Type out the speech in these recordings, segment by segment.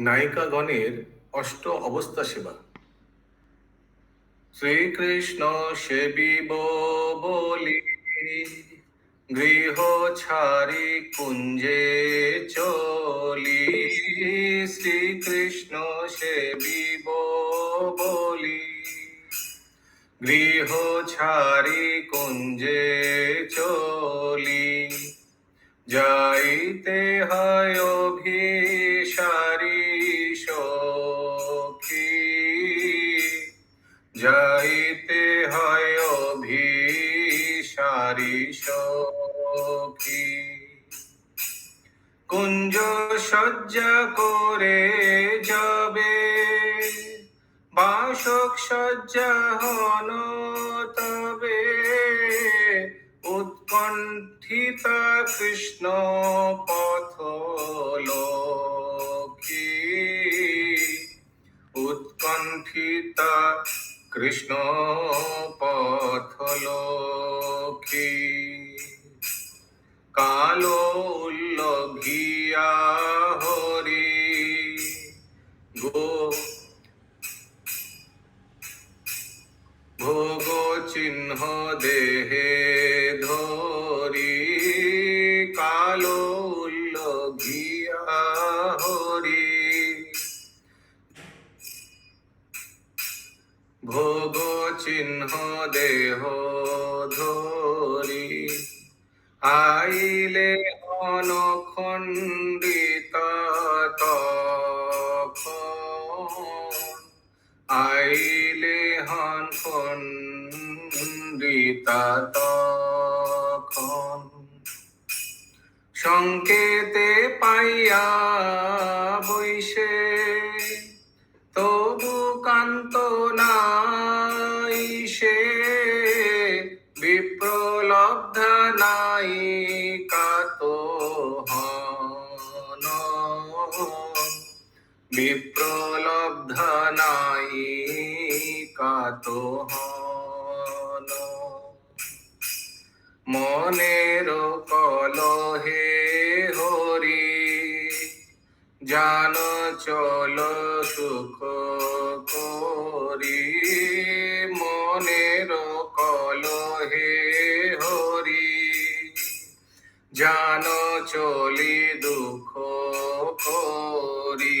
নায়িকাগণের অষ্ট অবস্থা সেবা। শ্রীকৃষ্ণ সেবিব বলি গৃহ ছাড়ি কুঞ্জে চলি। শ্রীকৃষ্ণ সেবিব বলি গৃহ ছাড়ি কুঞ্জে চলি। যাইতে হয় অভিসারি যাইতে হয় অভিসারি সখী। কুঞ্জ সজ্জা করে যাবে, বাসক সজ্জা হন তবে। উৎকণ্ঠিতা কৃষ্ণ পথ লোকি। উৎকণ্ঠিতা কৃষ্ণ পথ লোকি কালো উল্লঘিয়া হরি গো ভোগ চিহ্ন দেহে চিহ্ন দেহ ধরি। আইলে অনখণ্ডিত আইলে হন খণ্ডিতা তখন সংকেতে পাইয়া বৈশে বিপ্রলব্ধ নাই কাত হন মনের কলহে হরি, জান চল সুখ করি। মনের কলহে হরি, জান চলি দুঃখ করি।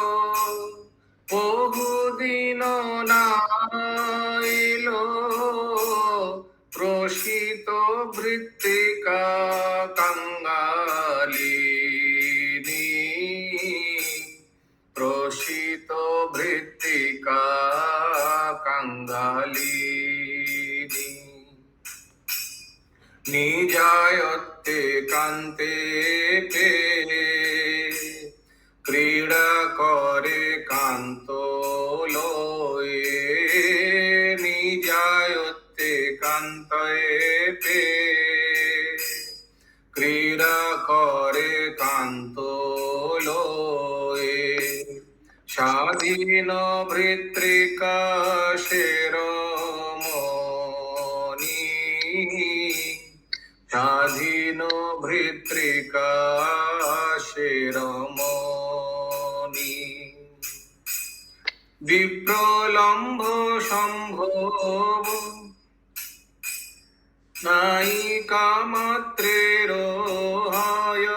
কাঙ্গালিনী নিজায়ত্তে কান্তে পে ক্রীড়া করে কান্ত লয়ে নিজায়ত্তে কান্তয়ে পে ক্রীড়া করে কান্ত স্বাধীন ভৃত্রিকা শেরমণি স্বাধীন ভৃত্রিকা শেরমণি বিপ্রলম্ভ সম্ভব নায়িকা মাত্রের হয়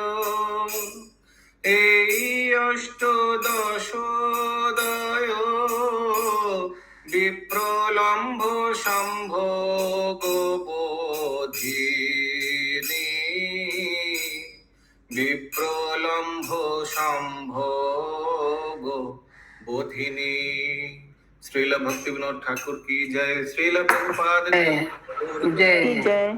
এই ষষ্ঠদশোদয়। বিপ্রলম্ব সম্ভোগ বোধিনী বিপ্রলম্ব সম্ভোগ বোধিনী শ্রীল ভক্তি বিনোদ ঠাকুর কি জয়? শ্রীল প্রভুপাদ হ্যাঁ, জয়। জয়।